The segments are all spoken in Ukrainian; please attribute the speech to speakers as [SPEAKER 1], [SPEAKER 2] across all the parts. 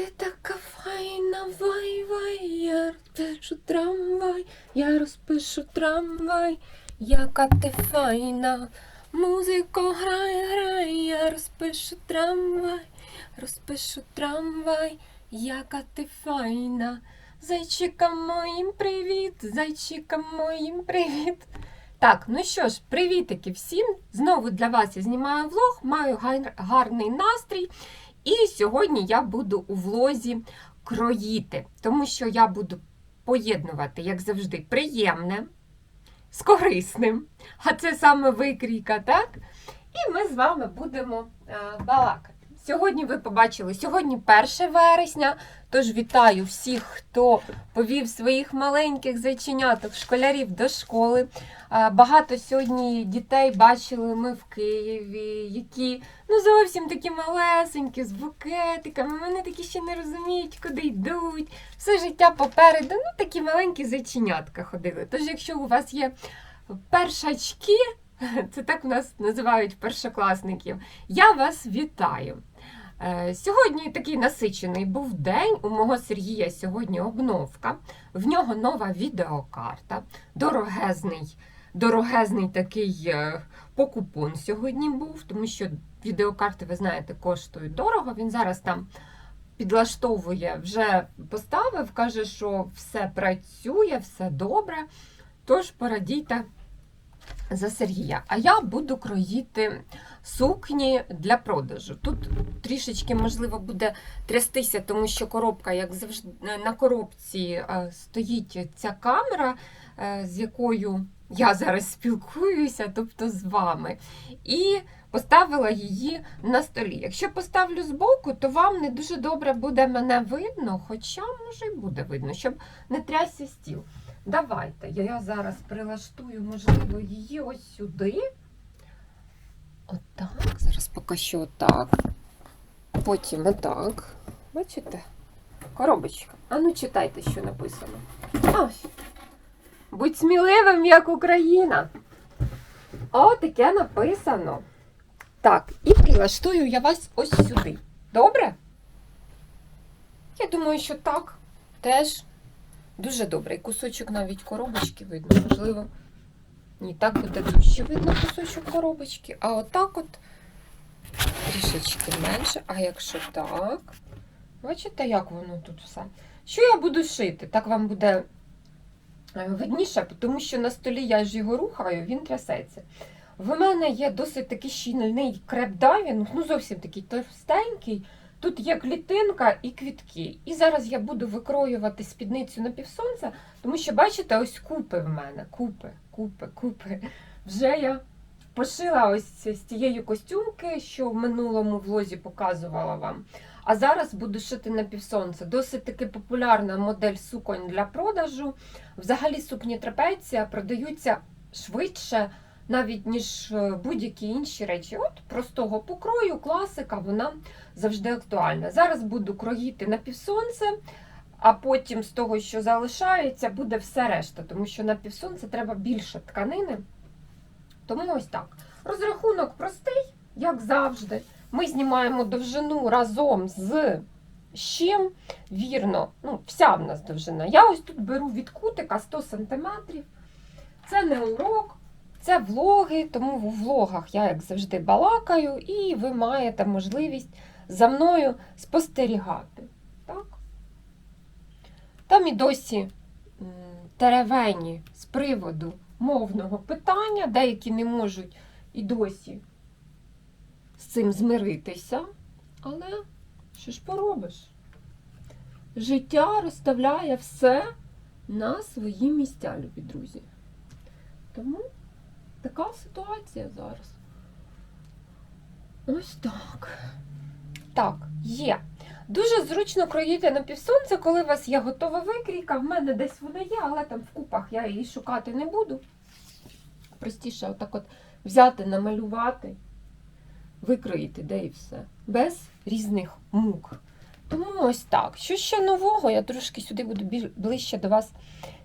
[SPEAKER 1] Ти така файна, вай, вай, я розпишу трамвай, я розпишу трамвай, яка ти файна. Музико грає, грає, я розпишу трамвай, розпишу трамвай, яка ти файна. Зайчикам моїм привіт, зайчикам моїм привіт. Так, ну що ж, привітики всім! Знову для вас я знімаю влог, маю гарний настрій. І сьогодні я буду у влозі кроїти, тому що я буду поєднувати, як завжди, приємне з корисним. А це саме викрійка, так? І ми з вами будемо е, балакати. Сьогодні ви побачили, сьогодні 1 вересня, тож вітаю всіх, хто повів своїх маленьких зайченяток, школярів до школи. Багато сьогодні дітей бачили ми в Києві, які ну зовсім такі малесенькі, з букетиками. Вони такі ще не розуміють, куди йдуть. Все життя попереду. Ну, такі маленькі зайченятка ходили. Тож, якщо у вас є першачки, це так у нас називають першокласників, я вас вітаю. Е, Сьогодні такий насичений був день. У мого Сергія сьогодні обновка. В нього нова відеокарта, дорогезний, дорогезний такий е, покупон сьогодні був, тому що відеокарти, ви знаєте, коштують дорого. Він зараз там підлаштовує, вже поставив, каже, що все працює, все добре. Тож порадійте за Сергія. А я буду кроїти сукні для продажу. Тут трішечки, можливо, буде трястися, тому що коробка, як завжди, на коробці е, стоїть ця камера, е, з якою я зараз спілкуюся, тобто з вами. І поставила її на столі. Якщо поставлю збоку, то вам не дуже добре буде мене видно, хоча, може, і буде видно, щоб не трясся стіл. Давайте, я зараз прилаштую, можливо, її ось сюди. Отак. Зараз поки що отак. Потім отак. Бачите? Коробочка. А ну читайте, що написано. Ось. Будь сміливим, як Україна. О, таке написано. Так, і прилаштую я вас ось сюди. Добре? Я думаю, що так. Теж дуже добре. Кусочок навіть коробочки видно. Можливо, ні, так буде дужче видно кусочок коробочки. А отак от трішечки менше. А якщо так, бачите, як воно тут все? Що я буду шити? Так вам буде е, видніше, тому що на столі я ж його рухаю, він трясеться. В мене є досить такий щільний креп-дайвінг, ну зовсім такий товстенький. Тут є клітинка і квітки. І зараз я буду викроювати спідницю на півсонця, тому що, бачите, ось купи в мене. Купи, купи, купи. Вже я пошила ось з тієї костюмки, що в минулому влозі показувала вам. А зараз буду шити на півсонце. Досить таки популярна модель суконь для продажу. Взагалі сукні трапеція продаються швидше, навіть ніж е, будь-які інші речі. От простого покрою, класика, вона завжди актуальна. Зараз буду кроїти на півсонце, а потім з того, що залишається, буде все решта, тому що на півсонце треба більше тканини. Тому ось так. Розрахунок простий, як завжди. Ми знімаємо довжину разом з чим. Вірно, ну, вся в нас довжина. Я ось тут беру від кутика 100 см. Це не урок, це влоги, тому в влогах я, як завжди, балакаю, і ви маєте можливість за мною спостерігати. Так? Там і досі теревені з приводу мовного питання, деякі не можуть і досі з цим змиритися. Але що ж поробиш? Життя розставляє все на свої місця, любі друзі. Тому така ситуація зараз. Ось так. Так, є. Дуже зручно кроїти на півсонця, коли у вас є готова викрійка. В мене десь вона є, але там в купах я її шукати не буду. Простіше, отак от взяти, намалювати, викроїти, де і все. Без різних мук. Тому ось так. Що ще нового? Я трошки сюди буду ближче до вас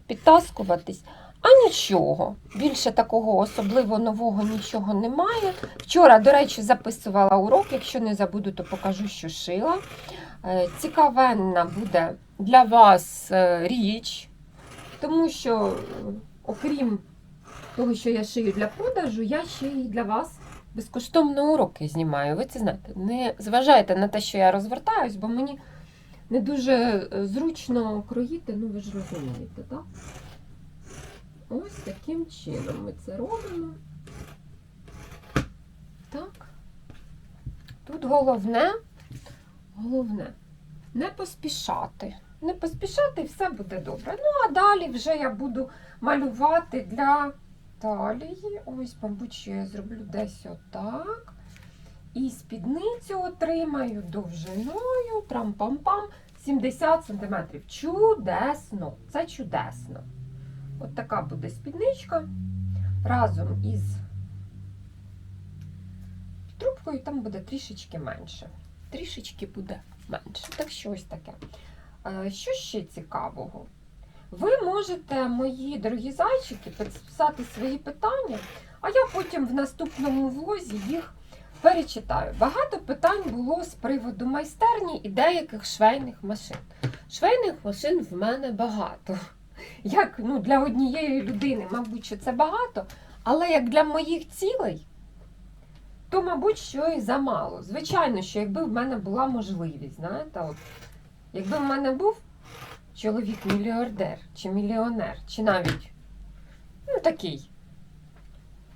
[SPEAKER 1] підтаскуватись. А нічого. Більше такого особливо нового нічого немає. Вчора, до речі, записувала урок. Якщо не забуду, то покажу, що шила. е, цікавенна буде для вас е, річ, тому що, е, окрім того, що я шию для продажу, я ще й для вас безкоштовно уроки знімаю. Ви це знаєте. Не зважайте на те, що я розвертаюсь, бо мені не дуже зручно кроїти, ну ви ж розумієте, так? Ось таким чином ми це робимо. Так. Тут головне, головне не поспішати. Не поспішати, і все буде добре. Ну, а далі вже я буду малювати для талії. Ось, мабуть, що я зроблю десь отак. І спідницю отримаю довжиною, трам-пам-пам, 70 см. Чудесно! Це чудесно. От така буде спідничка разом із трубкою, там буде трішечки менше. Трішечки буде менше. Так що ось таке. Е, Що ще цікавого? Ви можете, мої дорогі зайчики, підписати свої питання, а я потім в наступному влозі їх перечитаю. Багато питань було з приводу майстерні і деяких швейних машин. Швейних машин в мене багато. Як ну, для однієї людини, мабуть, що це багато, але як для моїх цілей, то, мабуть, що і замало. Звичайно, що якби в мене була можливість, знаєте, от, якби в мене був чоловік-мільярдер, чи мільйонер, чи навіть ну, такий.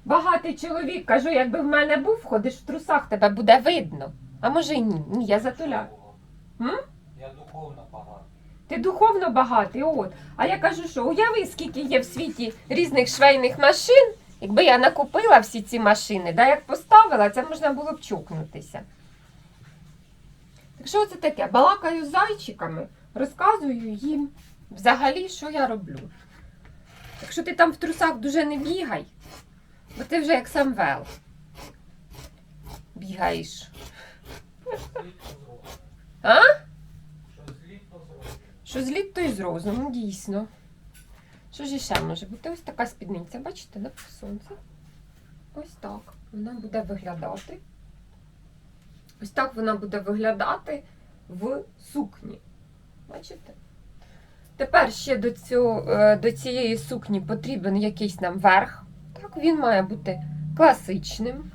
[SPEAKER 1] Багатий чоловік, кажу, якби в мене був, ходиш в трусах, тебе буде видно. А може і ні. Ні, я затуляю.
[SPEAKER 2] Я духовно багатий.
[SPEAKER 1] Ти духовно багатий, от. А я кажу, що уяви, скільки є в світі різних швейних машин. Якби я накупила всі ці машини, да як поставила, це можна було б чукнутися. Так що це таке? Балакаю з зайчиками, розказую їм взагалі, що я роблю. Якщо ти там в трусах дуже не бігай, бо ти вже як Самвел. Бігаєш.
[SPEAKER 2] Зліт то зрозум.
[SPEAKER 1] А?
[SPEAKER 2] Що зліт то зрозум.
[SPEAKER 1] Що зліт, то й з розуму, дійсно. Що ж ще може бути? Ось така спідниця, бачите, на сонце. Ось так вона буде виглядати. Ось так вона буде виглядати в сукні. Бачите? Тепер ще до, цього, е, до цієї сукні потрібен якийсь нам верх. Так, він має бути класичним.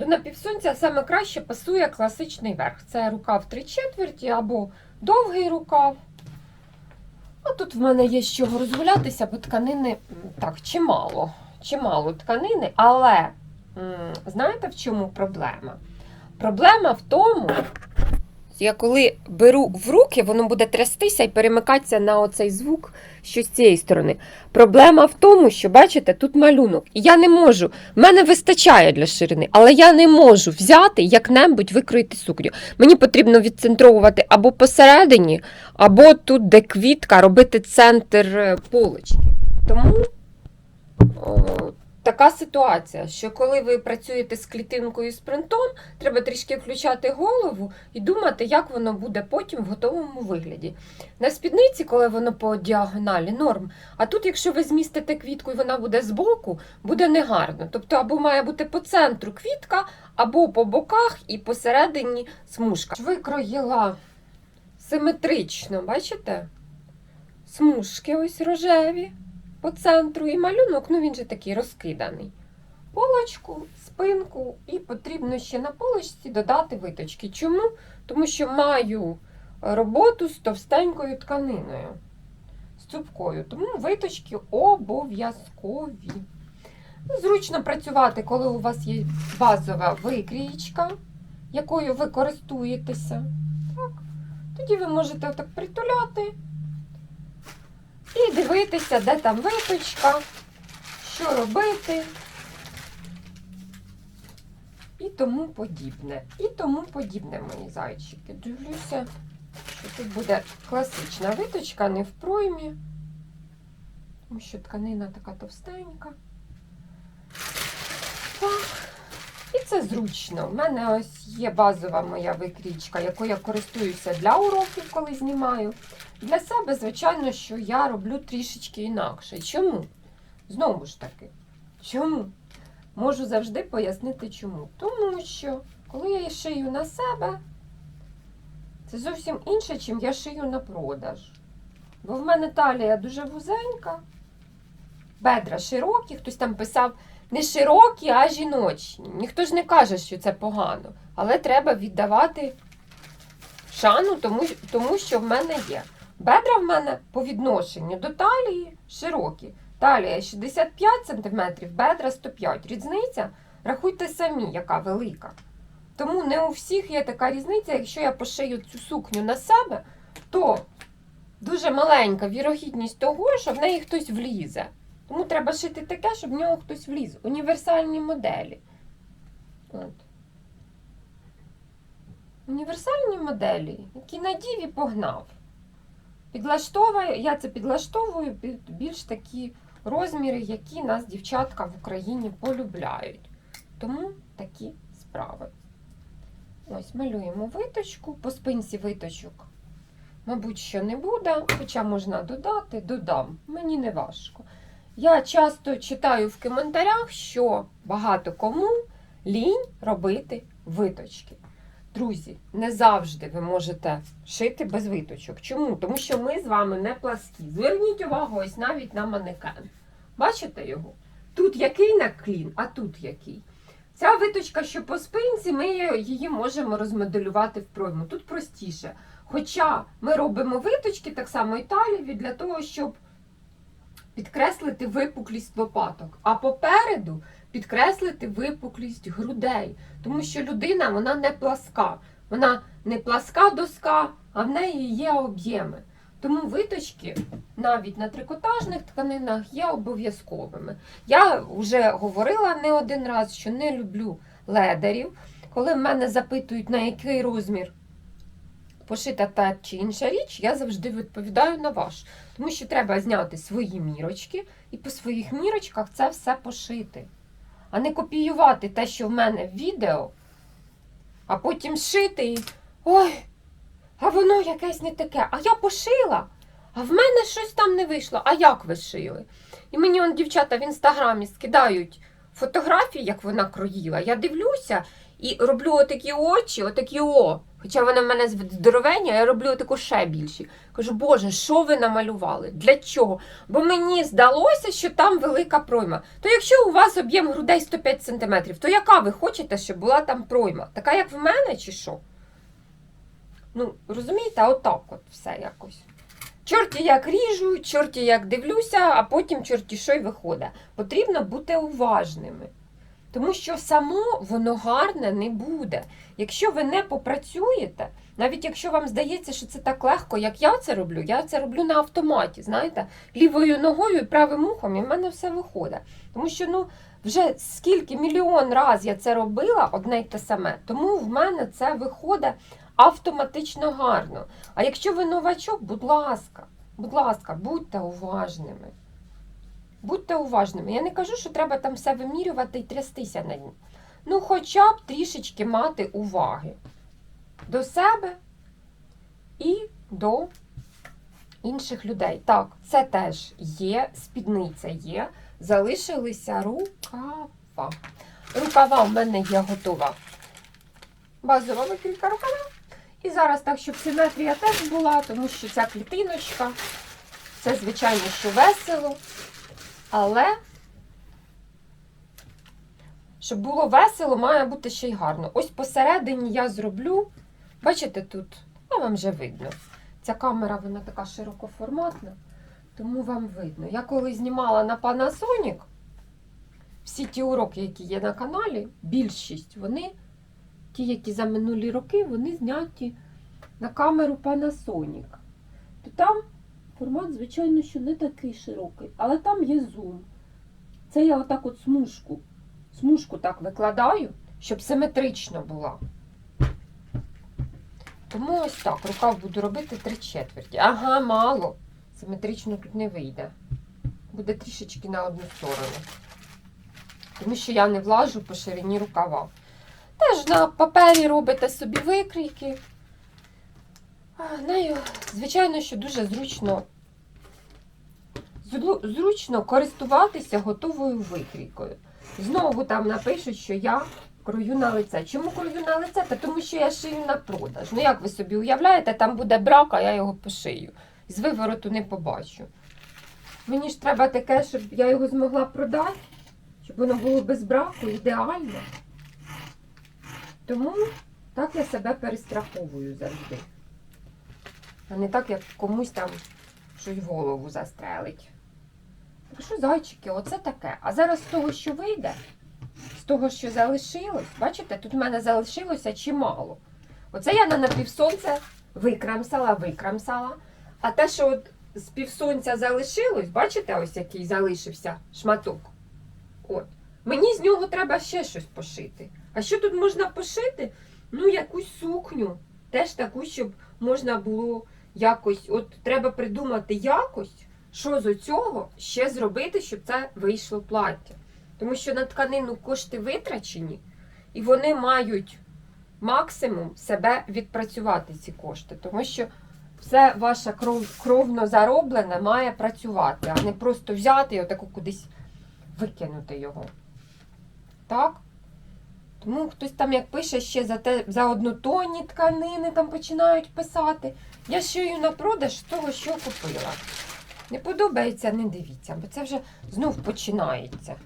[SPEAKER 1] До напівсонця саме краще пасує класичний верх. Це рукав 3 четверті або довгий рукав. А тут в мене є з чого розгулятися, бо тканини так, чимало. Чимало тканини, але знаєте в чому проблема? Проблема в тому, я коли беру в руки, воно буде трястися і перемикатися на оцей звук, що з цієї сторони. Проблема в тому, що бачите, тут малюнок. І я не можу. Мене вистачає для ширини, але я не можу взяти як-небудь викроїти сукню. Мені потрібно відцентровувати або посередині, або тут, де квітка, робити центр е, полочки. Тому така ситуація, що коли ви працюєте з клітинкою з принтом, треба трішки включати голову і думати, як воно буде потім в готовому вигляді. На спідниці, коли воно по діагоналі, норм. А тут, якщо ви змістите квітку і вона буде збоку, буде негарно. Тобто, або має бути по центру квітка, або по боках і посередині смужка. Викроїла симетрично, бачите? Смужки ось рожеві по центру і малюнок, ну він же такий розкиданий. Полочку, спинку, і потрібно ще на полочці додати виточки. Чому? Тому що маю роботу з товстенькою тканиною, з цупкою. Тому виточки обов'язкові. Зручно працювати, коли у вас є базова викрієчка, якою ви користуєтеся. Так. Тоді ви можете отак притуляти і дивитися, де там виточка, що робити. І тому подібне. І тому подібне, мої зайчики. Дивлюся, що тут буде класична виточка, не в проймі, тому що тканина така товстенька. Так. І це зручно. У мене ось є базова моя викрічка, якою я користуюся для уроків, коли знімаю. Для себе, звичайно, що я роблю трішечки інакше. Чому? Знову ж таки, чому? Можу завжди пояснити чому. Тому що, коли я шию на себе, Це зовсім інше, чим я шию на продаж. Бо в мене талія дуже вузенька, бедра широкі, хтось там писав не широкі, а жіночні. Ніхто ж не каже, що це погано. Але треба віддавати шану тому, тому що в мене є. Бедра в мене по відношенню до талії широкі. Талія 65 см, бедра 105 Різниця, рахуйте самі, яка велика. Тому не у всіх є така різниця. Якщо я пошию цю сукню на себе, то дуже маленька вірогідність того, що в неї хтось влізе. Тому треба шити таке, щоб в нього хтось вліз. Універсальні моделі. От. Універсальні моделі, які надів і погнав. Підлаштовую, я це підлаштовую під більш такі розміри, які нас дівчатка в Україні полюбляють. Тому такі справи. Ось малюємо виточку, по спинці виточок. Мабуть, що не буде, хоча можна додати, додам. Мені не важко. Я часто читаю в коментарях, що багато кому лінь робити виточки. Друзі, не завжди ви можете шити без виточок. Чому? Тому що ми з вами не пласкі. Зверніть увагу ось навіть на манекен. Бачите його? Тут який наклін, а тут який. Ця виточка, що по спинці, ми її можемо розмоделювати в пройму. Тут простіше. Хоча ми робимо виточки, так само і таліві, для того, щоб підкреслити випуклість лопаток. А попереду підкреслити випуклість грудей. Тому що людина вона не пласка. Вона не пласка доска, а в неї є об'єми. Тому виточки навіть на трикотажних тканинах є обов'язковими. Я вже говорила не один раз, що не люблю ледерів. Коли мене запитують, на який розмір пошита та чи інша річ, я завжди відповідаю на ваш. Тому що треба зняти свої мірочки і по своїх мірочках це все пошити. А не копіювати те, що в мене в відео, а потім шити і. Ой, а воно якесь не таке. А я пошила, а в мене щось там не вийшло. А як ви шили? І мені он дівчата в інстаграмі скидають фотографії, як вона кроїла. Я дивлюся і роблю отакі очі, отакі о. Хоча вони в мене здоровені, а я роблю отаку ще більші. Кажу, Боже, що ви намалювали? Для чого? Бо мені здалося, що там велика пройма. То якщо у вас об'єм грудей 105 см, то яка ви хочете, щоб була там пройма? Така, як в мене, чи що? Ну, розумієте, отак от все якось. Чорті як ріжу, чорті як дивлюся, а потім чорті що й виходить. Потрібно бути уважними. Тому що само воно гарне не буде. Якщо ви не попрацюєте, навіть якщо вам здається, що це так легко, як я це роблю, я це роблю на автоматі, знаєте, лівою ногою і правим ухом, і в мене все виходить. Тому що ну, вже скільки мільйон разів я це робила, одне й те саме, тому в мене це виходить автоматично гарно. А якщо ви новачок, будь ласка, будь ласка, будьте уважними. Будьте уважними. Я не кажу, що треба там все вимірювати і трястися на ній. Ну, хоча б трішечки мати уваги до себе і до інших людей. Так, це теж є, спідниця є. Залишилися рукава. Рукава в мене є готова. Базова викрійка рукава. І зараз так, щоб симетрія теж була, тому що ця клітиночка, це, звичайно, що весело. Але, щоб було весело, має бути ще й гарно. Ось посередині я зроблю. Бачите, тут, ну, вам вже видно. Ця камера вона така широкоформатна, тому вам видно. Я коли знімала на Panasonic, всі ті уроки, які є на каналі, більшість, вони, ті, які за минулі роки, вони зняті на камеру Panasonic. То там Формат, звичайно, що не такий широкий, але там є зум. Це я отак от смужку. Смужку так викладаю, щоб симетрично була. Тому ось так, рукав буду робити три четверті. Ага, мало. Симетрично тут не вийде. Буде трішечки на одну сторону. Тому що я не влажу по ширині рукава. Теж на папері робите собі викрійки. А, Нею, звичайно, що дуже зручно, зручно користуватися готовою викрійкою. Знову там напишуть, що я Крою на лице. Чому крою на лице? Та тому що я шию на продаж. Ну як ви собі уявляєте, там буде брак, а я його пошию. З вивороту не побачу. Мені ж треба таке, щоб я його змогла продати, щоб воно було без браку, ідеально. Тому так я себе перестраховую завжди. А не так, як комусь там щось голову застрелить. Що, зайчики, оце таке. А зараз з того, що вийде, з того, що залишилось, бачите, тут в мене залишилося чимало. Оце я на напівсонце викрамсала, викрамсала. А те, що от з півсонця залишилось, бачите, ось який залишився шматок. От. Мені з нього треба ще щось пошити. А що тут можна пошити? Ну, якусь сукню. Теж таку, щоб можна було якось, от треба придумати якось, що з цього ще зробити, щоб це вийшло плаття. Тому що на тканину кошти витрачені, і вони мають максимум себе відпрацювати, ці кошти. Тому що все ваше кров, кровно зароблене має працювати, а не просто взяти і отаку кудись викинути його. Так? Тому хтось там як пише ще за те, за однотонні тканини там починають писати. Я шию на продаж того, що купила. Не подобається, не дивіться, бо це вже знов починається.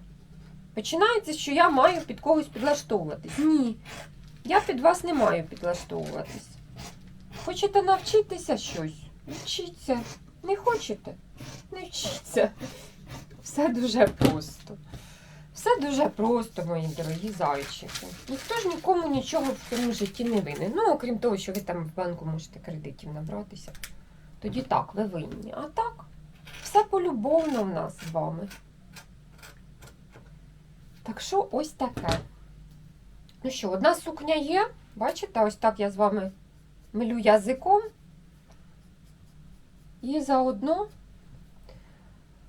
[SPEAKER 1] Починається, що я маю під когось підлаштовуватись. Ні, я під вас не маю підлаштовуватись. Хочете навчитися щось? Вчіться. Не хочете? Не вчіться. Все дуже просто. Все дуже просто, мої дорогі зайчики. Ніхто ж нікому нічого в цьому житті не винен. Ну, окрім того, що ви там в банку можете кредитів набратися. Тоді так, ви винні. А так, все полюбовно в нас з вами. Так що ось таке. Ну що, одна сукня є. Бачите, ось так я з вами милю язиком. І заодно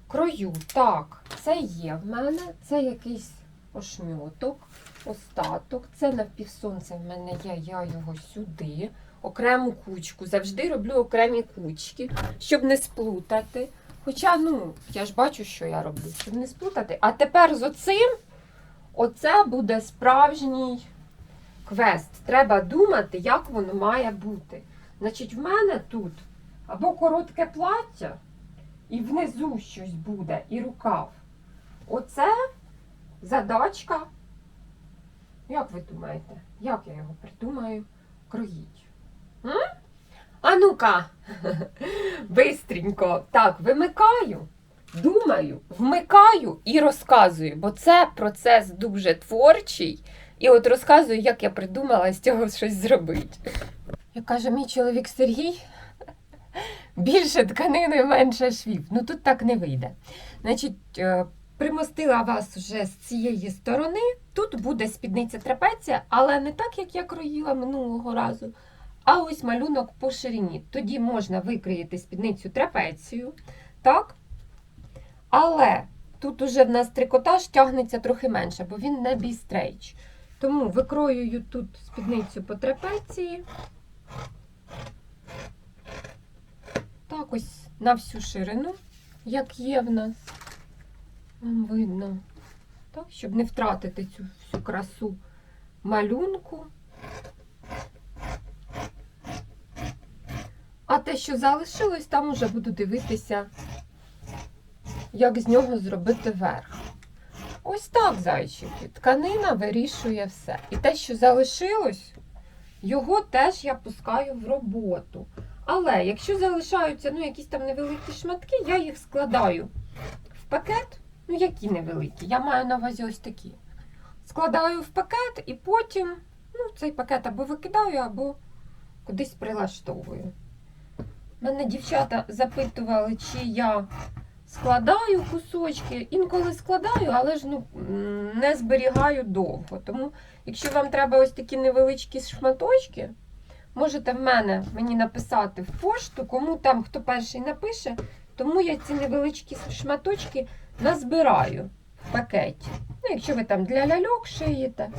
[SPEAKER 1] крою. Так, це є в мене, це якийсь ошмьоток, остаток. Це напівсонце в мене є, я його сюди. Окрему кучку. Завжди роблю окремі кучки, щоб не сплутати. Хоча, ну, я ж бачу, що я роблю, щоб не сплутати. А тепер з оцим, оце буде справжній квест. Треба думати, як воно має бути. Значить, в мене тут або коротке плаття, і внизу щось буде, і рукав. Оце задачка. Як ви думаєте, як я його придумаю кроїть? М? А ну-ка, бистренько. Так, вимикаю, думаю, вмикаю і розказую, бо це процес дуже творчий. І от розказую, як я придумала з цього щось зробити. Як каже мій чоловік Сергій, більше тканини, менше швів. Ну тут так не вийде. Значить, е, примостила вас вже з цієї сторони. Тут буде спідниця трапеція, але не так, як я кроїла минулого разу. А ось малюнок по ширині. Тоді можна викроїти спідницю трапецію. Так? Але тут уже в нас трикотаж тягнеться трохи менше, бо він не бістрейч. Тому викроюю тут спідницю по трапеції. Так ось на всю ширину, як є в нас. Вам видно. Так, щоб не втратити цю всю красу малюнку. А те, що залишилось, там уже буду дивитися, як з нього зробити верх. Ось так, зайчики. Тканина вирішує все. І те, що залишилось, його теж я пускаю в роботу. Але якщо залишаються ну, якісь там невеликі шматки, я їх складаю в пакет. Ну, які невеликі, я маю на увазі ось такі. Складаю в пакет і потім ну, цей пакет або викидаю, або кудись прилаштовую. Мене дівчата запитували, чи я складаю кусочки. Інколи складаю, але ж ну, не зберігаю довго. Тому, якщо вам треба ось такі невеличкі шматочки, можете в мене мені написати в пошту, кому там хто перший напише, тому я ці невеличкі шматочки назбираю в пакеті. Ну, якщо ви там для ляльок шиєте,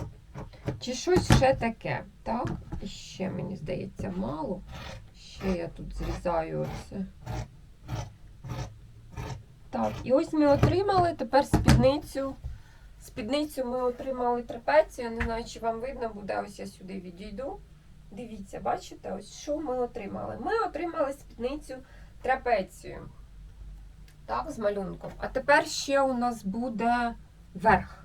[SPEAKER 1] чи щось ще таке. Так, і ще мені здається мало. Ще я тут зрізаю оце. Так, і ось ми отримали тепер спідницю Спідницю ми отримали трапецію. Не знаю, чи вам видно буде. Ось я сюди відійду. Дивіться, бачите, ось що ми отримали. Ми отримали спідницю трапецію. Так, з малюнком. А тепер ще у нас буде верх.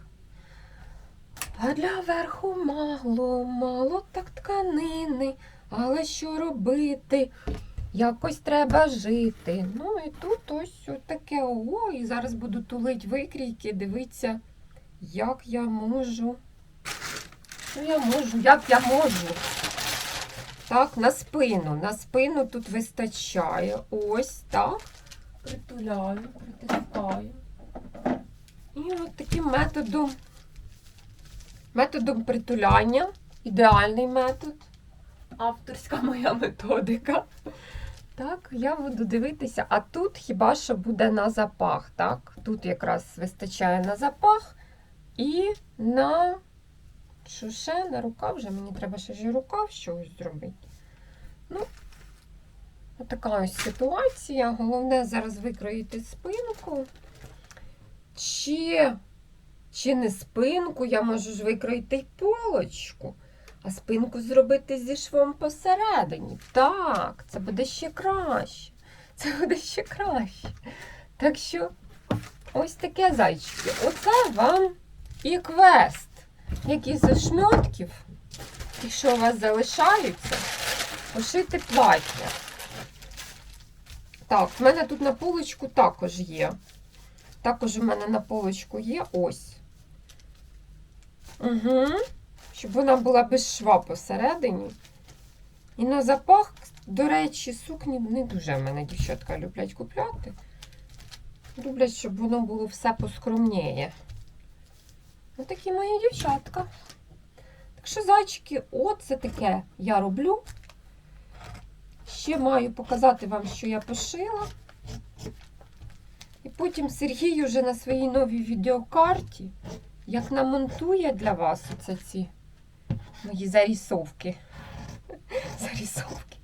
[SPEAKER 1] А для верху мало, мало так тканини. Але що робити? Якось треба жити. Ну і тут ось таке ого, і зараз буду тулить викрійки, дивитися, як я можу. Що я можу, як я можу. Так, на спину. На спину тут вистачає. Ось так. Притуляю, притискаю. І от таким методом, методом притуляння, ідеальний метод, авторська моя методика. Так, я буду дивитися, а тут хіба що буде на запах, так? Тут якраз вистачає на запах і на що ще на рукав вже мені треба ще ж і рукав щось зробити. Ну, отака ось ситуація. Головне зараз викроїти спинку. Чи, чи не спинку, я можу ж викроїти й полочку, а спинку зробити зі швом посередині. Так, це буде ще краще. Це буде ще краще. Так що, ось таке зайчики. Оце вам і квест. Які з ошметків, ті, що у вас залишаються, пошити плаття. Так, в мене тут на полочку також є. Також у мене на полочку є ось. Угу. Щоб вона була без шва посередині. І на запах, до речі, сукні не дуже в мене дівчатка люблять купляти. Люблять, щоб воно було все поскромніє. Ось такі мої дівчатка. Так що, зайчики, оце таке я роблю. Ще маю показати вам, що я пошила. І потім Сергій уже на своїй новій відеокарті, як намонтує для вас оце ці мої зарисовки. Зарисовки.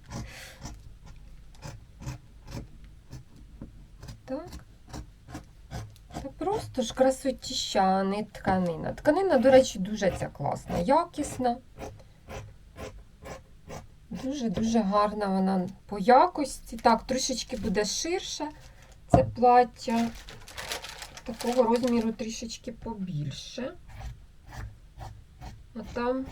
[SPEAKER 1] Так. Та просто ж красотіща, не тканина. Тканина, до речі, дуже ця класна, якісна. Дуже-дуже гарна вона по якості. Так, трошечки буде ширше це плаття. Такого розміру трішечки побільше. А там,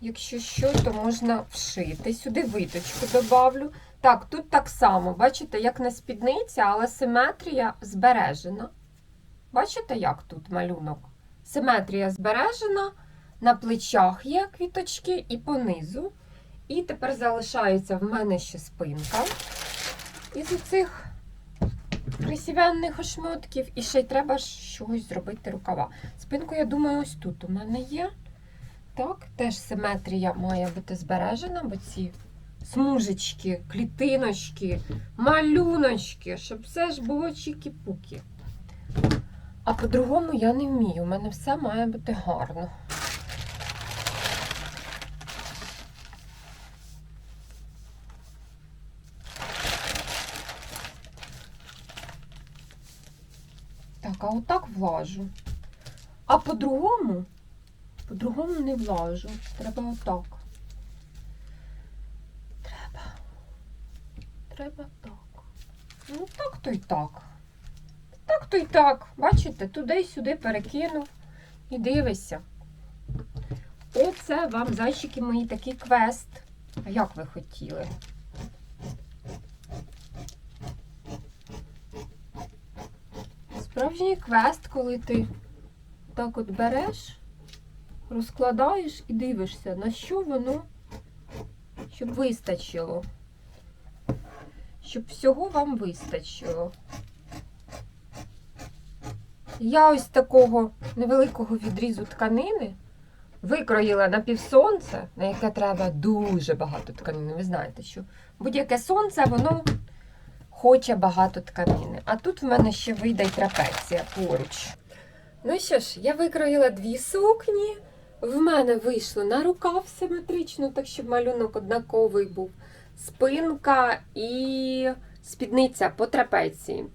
[SPEAKER 1] якщо що, то можна вшити. Сюди виточку добавлю. Так, тут так само, бачите, як на спідниці, але симетрія збережена. Бачите, як тут малюнок? Симетрія збережена, на плечах є квіточки і понизу. І тепер залишається в мене ще спинка. Із оцих красивенних ошмотків. І ще й треба щось зробити рукава. Спинку, я думаю, ось тут у мене є. Так, теж симетрія має бути збережена, бо ці смужечки, клітиночки, малюночки, щоб все ж було чікі-пукі. А по-другому я не вмію. У мене все має бути гарно. Так, а отак влажу. А по-другому, по-другому не влажу. Треба отак. Треба. Треба так. Ну, так то й так. Так то й так. Бачите, туди-сюди перекинув і дивишся. Оце вам, зайчики мої, такий квест. А як ви хотіли? Справжній квест, коли ти так от береш, розкладаєш і дивишся, на що воно, щоб вистачило. Щоб всього вам вистачило. Я ось такого невеликого відрізу тканини викроїла на півсонце, на яке треба дуже багато тканини. Ви знаєте, що будь-яке сонце, воно хоче багато тканини. А тут в мене ще вийде й трапеція поруч. Ну що ж, я викроїла дві сукні. В мене вийшло на рукав симетрично, так щоб малюнок однаковий був. Спинка і спідниця по трапеції.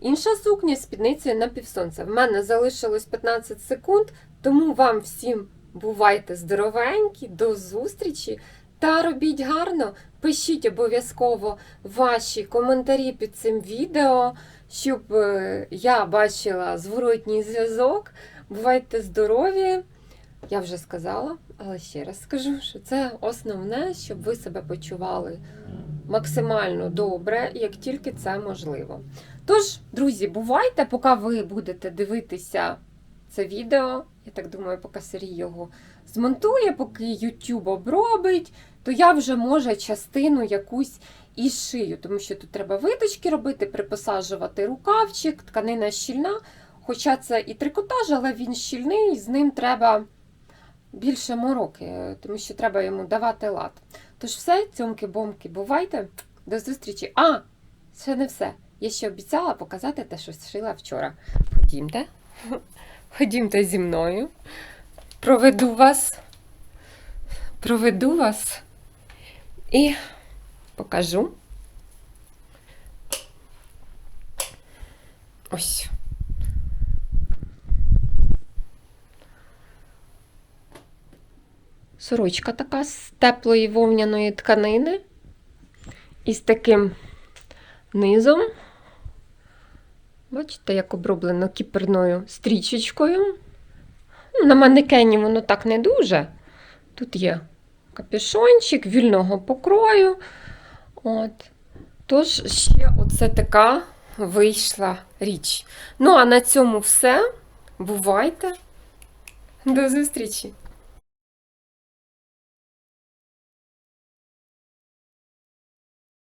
[SPEAKER 1] Інша сукня спідницею на півсонця. В мене залишилось 15 секунд, тому вам всім бувайте здоровенькі, до зустрічі та робіть гарно. Пишіть обов'язково ваші коментарі під цим відео, щоб е, я бачила зворотній зв'язок. Бувайте здорові! Я вже сказала, але ще раз скажу, що це основне, щоб ви себе почували максимально добре, як тільки це можливо. Тож, друзі, бувайте, поки ви будете дивитися це відео. Я так думаю, поки Сергій його змонтує, поки YouTube обробить, то я вже може частину якусь і шию, тому що тут треба виточки робити, припосаджувати рукавчик, тканина щільна. Хоча це і трикотаж, але він щільний, з ним треба більше мороки, тому що треба йому давати лад. Тож все, цьомки-бомки, бувайте. До зустрічі. А, ще не все. Я ще обіцяла показати те, що шила вчора. Ходімте. Ходімте зі мною. Проведу вас. Проведу вас і покажу. Ось. Сорочка така з теплої вовняної тканини і з таким низом. Бачите, як оброблено кіперною стрічечкою. Ну, На манекені воно так не дуже. Тут є капюшончик вільного покрою. От. Тож, ще оце така вийшла річ. Ну, а на цьому все. Бувайте. До зустрічі!